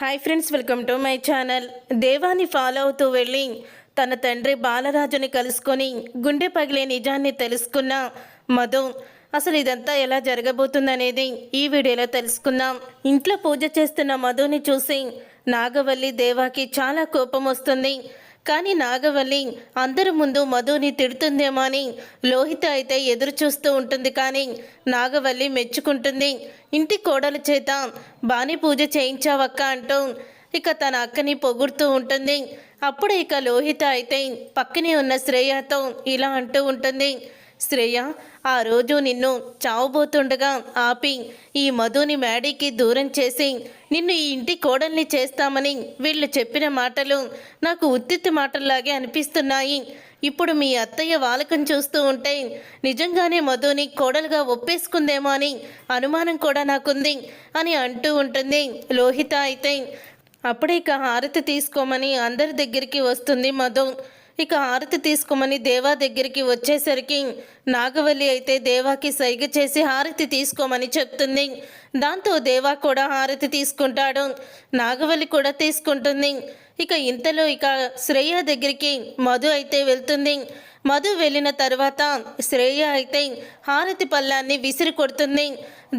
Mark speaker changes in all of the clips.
Speaker 1: Hi friends welcome to my channel దేవాన్ని follow అవుతూ వెళ్ళి తన తండ్రి బాలరాజుని కలుసుకొని గుండె పగిలే నిజాన్ని తెలుసుకున్న మధు. అసలు ఇదంతా ఎలా జరగబోతుందనేది ఈ వీడియోలో తెలుసుకుందాం. ఇంట్లో పూజ చేస్తున్న మధుని చూసి నాగవల్లి దేవాకి చాలా కోపం వస్తుంది. కానీ నాగవల్లి అందరి ముందు మధుని తిడుతుందేమో అని లోహిత అయితే ఎదురు చూస్తూ ఉంటుంది కానీ నాగవల్లి మెచ్చుకుంటుంది. ఇంటి కోడల చేత బాణి పూజ చేయించావక్క అంటూ ఇక తన అక్కని పొగుడుతూ ఉంటుంది. అప్పుడు ఇక లోహిత అయితే పక్కనే ఉన్న శ్రేయతో ఇలా అంటూ ఉంటుంది. శ్రేయ ఆ రోజు నిన్ను చావబోతుండగా ఆపి ఈ మధుని మేడీకి దూరం చేసి నిన్ను ఈ ఇంటి కోడల్ని చేస్తామని వీళ్ళు చెప్పిన మాటలు నాకు ఉత్తిత్తి మాటల్లాగే అనిపిస్తున్నాయి. ఇప్పుడు మీ అత్తయ్య వాలకం చూస్తూ ఉంటే నిజంగానే మధుని కోడలుగా ఒప్పేసుకుందేమో అని అనుమానం కూడా నాకుంది అని అంటూ ఉంటుంది లోహిత అయితే. అప్పుడే ఇక హారతి తీసుకోమని అందరి దగ్గరికి వస్తుంది మధు. ఇక హారతి తీసుకోమని దేవా దగ్గరికి వచ్చేసరికి నాగవల్లి అయితే దేవాకి సైగ చేసి హారతి తీసుకోమని చెప్తుంది. దాంతో దేవా కూడా హారతి తీసుకుంటాడు. నాగవల్లి కూడా తీసుకుంటుంది. ఇక ఇంతలో ఇక శ్రేయ దగ్గరికి మధు అయితే వెళ్తుంది. మధు వెళ్ళిన తర్వాత శ్రేయ అయితే హారతి పళ్ళాన్ని విసిరి కొడుతుంది.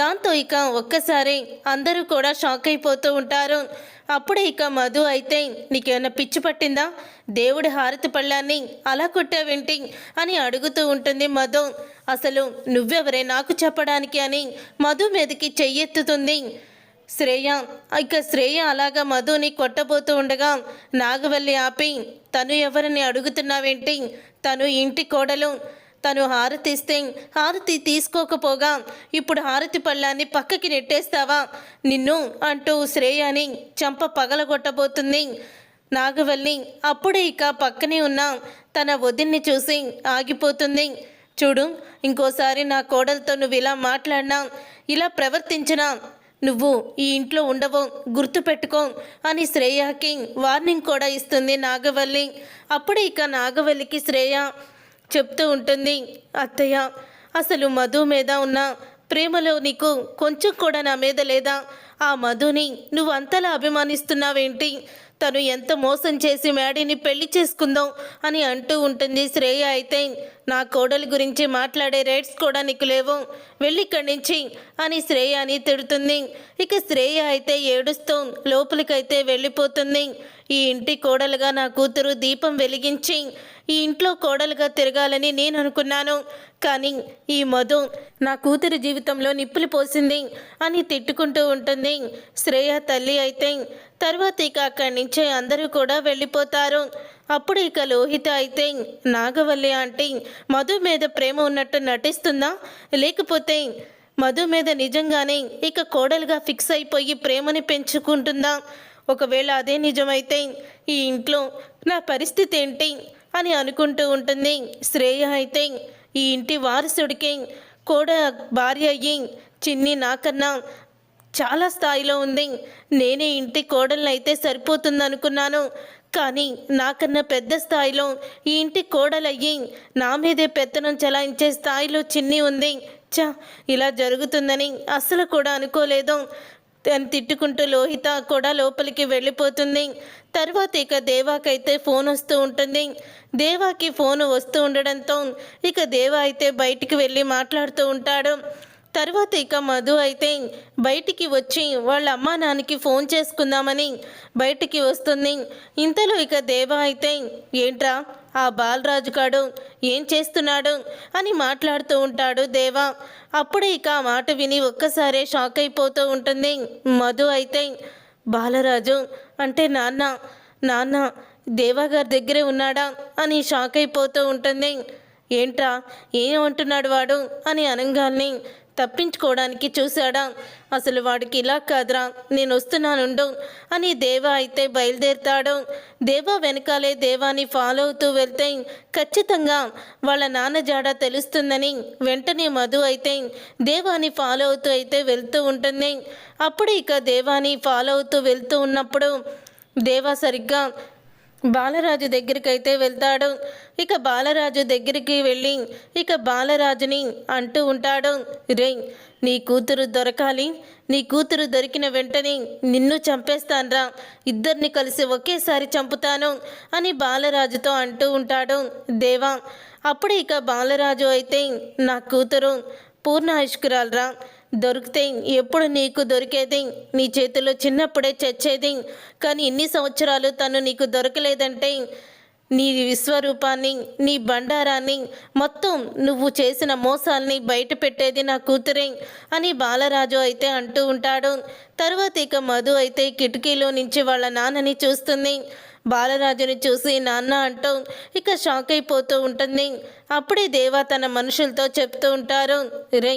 Speaker 1: దాంతో ఇక ఒక్కసారి అందరూ కూడా షాక్ అయిపోతూ ఉంటారు. అప్పుడే ఇక మధు అయితే నీకేమైనా పిచ్చి పట్టిందా? దేవుడి హారతి పళ్ళాన్ని అలా కొట్టావేంటి? అని అడుగుతూ ఉంటుంది మధు. అసలు నువ్వెవరే నాకు చెప్పడానికి? అని మధు మీదకి చెయ్యెత్తుతుంది. శ్రేయ ఇక శ్రేయ అలాగా మధుని కొట్టబోతూ ఉండగా నాగవల్లి ఆపి తను ఎవరిని అడుగుతున్నావేంటి? తను ఇంటి కోడలు. తను హారతి ఇస్తే హారతి తీసుకోకపోగా ఇప్పుడు హారతి పళ్ళాన్ని పక్కకి నెట్టేస్తావా? నిన్ను అంటూ శ్రేయాని చంప పగలగొట్టబోతుంది. నాగవల్లి అప్పుడే ఇక పక్కనే ఉన్న తన వదిన్ని చూసి ఆగిపోతుంది. చూడు ఇంకోసారి నా కోడలతో నువ్వు ఇలా మాట్లాడినా ఇలా ప్రవర్తించినా నువ్వు ఈ ఇంట్లో ఉండవు గుర్తుపెట్టుకో అని శ్రేయకి వార్నింగ్ కూడా ఇస్తుంది నాగవల్లి. అప్పుడే ఇక నాగవల్లికి శ్రేయ చెప్తూ ఉంటుంది అత్తయ్య అసలు మధు మీద ఉన్న ప్రేమలో నీకు కొంచెం కూడా నా మీద లేదా? ఆ మధుని నువ్వు అంతలా అభిమానిస్తున్నావేంటి? తను ఎంత మోసం చేసి మ్యాడీని పెళ్ళి చేసుకుందాం అని అంటూ ఉంటుంది. శ్రేయ అయితే నా కోడలి గురించి మాట్లాడే రేట్స్ కూడా నీకు లేవు. వెళ్ళి ఇక్కడి నుంచి అని శ్రేయ అని తిడుతుంది. ఇక శ్రేయ అయితే ఏడుస్తూ లోపలికైతే వెళ్ళిపోతుంది. ఈ ఇంటి కోడలుగా నా కూతురు దీపం వెలిగించి ఈ ఇంట్లో కోడలుగా తిరగాలని నేను అనుకున్నాను. కానీ ఈ మధు నా కూతురి జీవితంలో నిప్పులు పోసింది అని తిట్టుకుంటూ ఉంటుంది. శ్రేయ తల్లి అయితే తర్వాత ఇక అక్కడి నుంచే అందరూ కూడా వెళ్ళిపోతారు. అప్పుడు ఇక లోహిత అయితే నాగవల్లి ఆంటీ మధు మీద ప్రేమ ఉన్నట్టు నటిస్తుందా? లేకపోతే మధు మీద నిజంగానే ఇక కోడలుగా ఫిక్స్ అయిపోయి ప్రేమని పెంచుకుంటుందా? ఒకవేళ అదే నిజమైతే ఈ ఇంట్లో నా పరిస్థితి ఏంటి అని అనుకుంటూ ఉంటుంది. శ్రేయ అయితే ఈ ఇంటి వారసుడికి కూడా భార్య అయ్యి చిన్ని నాకన్నా చాలా స్థాయిలో ఉంది. నేనే ఇంటి కోడలను అయితే కానీ నాకన్నా పెద్ద స్థాయిలో ఈ ఇంటి కోడలయ్యి నా మీదే పెత్తనం చలాయించే స్థాయిలో చిన్ని ఉంది. చ ఇలా జరుగుతుందని అస్సలు కూడా అనుకోలేదు. అని తిట్టుకుంటూ లోహిత కూడా లోపలికి వెళ్ళిపోతుంది. తర్వాత ఇక దేవాకైతే ఫోన్ వస్తూ ఉంటుంది. దేవాకి ఫోన్ వస్తూ ఉండడంతో ఇక దేవా అయితే బయటికి వెళ్ళి మాట్లాడుతూ ఉంటాడు. తర్వాత ఇక మధు అయితే బయటికి వచ్చి వాళ్ళ అమ్మా నాన్నకి ఫోన్ చేసుకుందామని బయటికి వస్తుంది. ఇంతలో ఇక దేవ అయితే ఏంట్రా ఆ బాలరాజు కాడు ఏం చేస్తున్నాడు? అని మాట్లాడుతూ ఉంటాడు దేవా. అప్పుడే ఇక ఆ మాట విని ఒక్కసారే షాక్ అయిపోతూ ఉంటుంది. మధు అయితే బాలరాజు అంటే నాన్న నాన్న దేవాగారి దగ్గరే ఉన్నాడా? అని షాక్ అయిపోతూ ఉంటుంది. ఏంట్రా ఏమంటున్నాడు వాడు? అని అనగానే తప్పించుకోవడానికి చూశాడా? అసలు వాడికి ఇలా కాదురా నేను వస్తున్నానుండు అని దేవా అయితే బయలుదేరుతాడు. దేవా వెనకాలే దేవాని ఫాలో అవుతూ వెళ్తే ఖచ్చితంగా వాళ్ళ నాన్న జాడ తెలుస్తుందని వెంటనే మధు అయితే దేవాని ఫాలో అవుతూ అయితే వెళ్తూ ఉంటుంది. అప్పుడు ఇక దేవాని ఫాలో అవుతూ వెళ్తూ ఉన్నప్పుడు దేవా సరిగ్గా బాలరాజు దగ్గరికి అయితే వెళ్తాడు. ఇక బాలరాజు దగ్గరికి వెళ్ళి ఇక బాలరాజుని అంటూ ఉంటాడు. రే నీ కూతురు దొరకాలి. నీ కూతురు దొరికిన వెంటనే నిన్ను చంపేస్తాన్రా. ఇద్దరిని కలిసి ఒకేసారి చంపుతాను అని బాలరాజుతో అంటూ ఉంటాడు. దేవా అప్పుడు ఇక బాలరాజు అయితే నా కూతురు పూర్ణ ఐష్కురాలరా దొరికితే ఎప్పుడు నీకు దొరికేది? నీ చేతిలో చిన్నప్పుడే చచ్చేది. కానీ ఇన్ని సంవత్సరాలు తను నీకు దొరకలేదంటే నీ విశ్వరూపాన్ని నీ బండారాన్ని మొత్తం నువ్వు చేసిన మోసాల్ని బయట పెట్టేది నా కూతురే అని బాలరాజు అయితే అంటూ ఉంటాడు. తర్వాత ఇక మధు అయితే కిటికీలో నుంచి వాళ్ళ నాన్నని చూస్తుంది. బాలరాజుని చూసి నాన్న అంటూ ఇక షాక్ అయిపోతూ ఉంటుంది. అప్పుడే దేవా తన మనుషులతో చెప్తూ ఉంటారు రే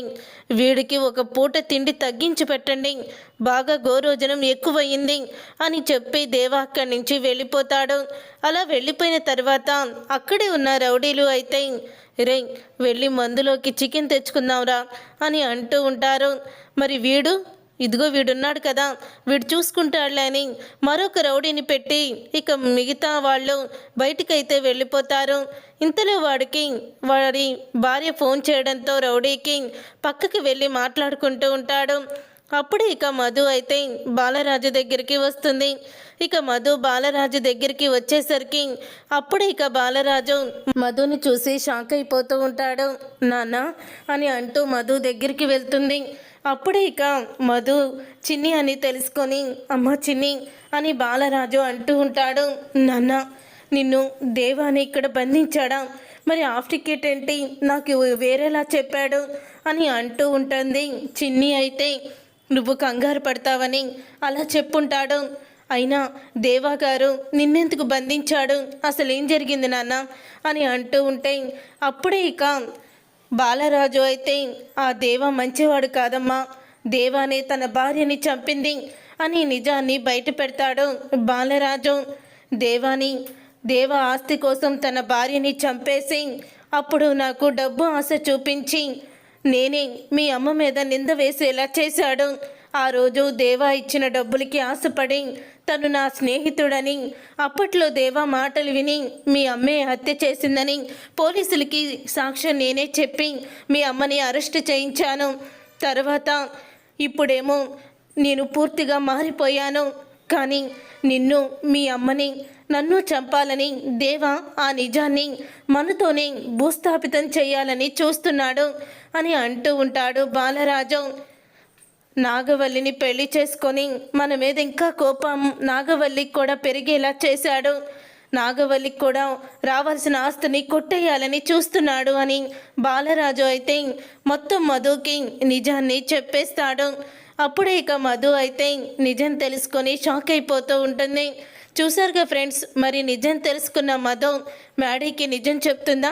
Speaker 1: వీడికి ఒక పూట తిండి తగ్గించి పెట్టండి. బాగా గోరోజనం ఎక్కువయింది అని చెప్పి దేవా అక్కడి నుంచి వెళ్ళిపోతాడు. అలా వెళ్ళిపోయిన తర్వాత అక్కడే ఉన్న రౌడీలు అయితే రే వెళ్ళి మందులోకి చికెన్ తెచ్చుకుందాంరా అని అంటూ ఉంటారు. మరి వీడు ఇదిగో వీడున్నాడు కదా వీడు చూసుకుంటాడులే అని మరొక రౌడీని పెట్టి ఇక మిగతా వాళ్ళు బయటికైతే వెళ్ళిపోతారు. ఇంతలో వాడికి వాడి భార్య ఫోన్ చేయడంతో రౌడీకి పక్కకి వెళ్ళి మాట్లాడుకుంటూ ఉంటాడు. అప్పుడు ఇక మధు అయితే బాలరాజు దగ్గరికి వస్తుంది. ఇక మధు బాలరాజు దగ్గరికి వచ్చేసరికి అప్పుడు ఇక బాలరాజు మధుని చూసి షాక్ అయిపోతూ ఉంటాడు. నాన్న అని అంటూ మధు దగ్గరికి వెళ్తుంది. అప్పుడే ఇక మధు చిన్ని అని తెలుసుకొని అమ్మ చిన్ని అని బాలరాజు అంటూ ఉంటాడు. నాన్న నిన్ను దేవాని ఇక్కడ బంధించాడా? మరి హాఫ్ టికెట్ ఏంటి? నాకు వేరేలా చెప్పాడు అని అంటూ ఉంటుంది. చిన్ని అయితే నువ్వు కంగారు పడతావని అలా చెప్పుంటాడు. అయినా దేవా గారు నిన్నెందుకు బంధించాడు? అసలు ఏం జరిగింది నాన్న? అని అంటూ ఉంటే అప్పుడే ఇక బాలరాజు అయితే ఆ దేవ మంచివాడు కాదమ్మా. దేవానే తన భార్యని చంపింది అని నిజాన్ని బయట పెడతాడు బాలరాజు. దేవాని దేవ ఆస్తి కోసం తన భార్యని చంపేసి అప్పుడు నాకు డబ్బు ఆశ చూపించి నేనే మీ అమ్మ మీద నింద వేసేలా చేశాడు. ఆ రోజు దేవా ఇచ్చిన డబ్బులకి ఆశపడి తను నా స్నేహితుడని అప్పట్లో దేవా మాటలు విని మీ అమ్మే హత్య చేసిందని పోలీసులకి సాక్ష్యం నేనే చెప్పి మీ అమ్మని అరెస్ట్ చేయించాను. తర్వాత ఇప్పుడేమో నేను పూర్తిగా మారిపోయాను. కానీ నిన్ను మీ అమ్మని నన్ను చంపాలని దేవా ఆ నిజాన్ని మనతోనే భూస్థాపితం చేయాలని చూస్తున్నాడు అని అంటూ ఉంటాడు బాలరాజు. నాగవల్లిని పెళ్ళి చేసుకొని మన మీద ఇంకా కోపం నాగవల్లికి కూడా పెరిగేలా చేశాడు. నాగవల్లికి కూడా రావాల్సిన ఆస్తిని కొట్టేయాలని చూస్తున్నాడు అని బాలరాజు అయితే మొత్తం మధుకి నిజాన్ని చెప్పేస్తాడు. అప్పుడే ఇక మధు అయితే నిజం తెలుసుకొని షాక్ అయిపోతూ ఉంటుంది. చూసారుగా ఫ్రెండ్స్ మరి నిజం తెలుసుకున్న మధు మ్యాడీకి నిజం చెప్తుందా?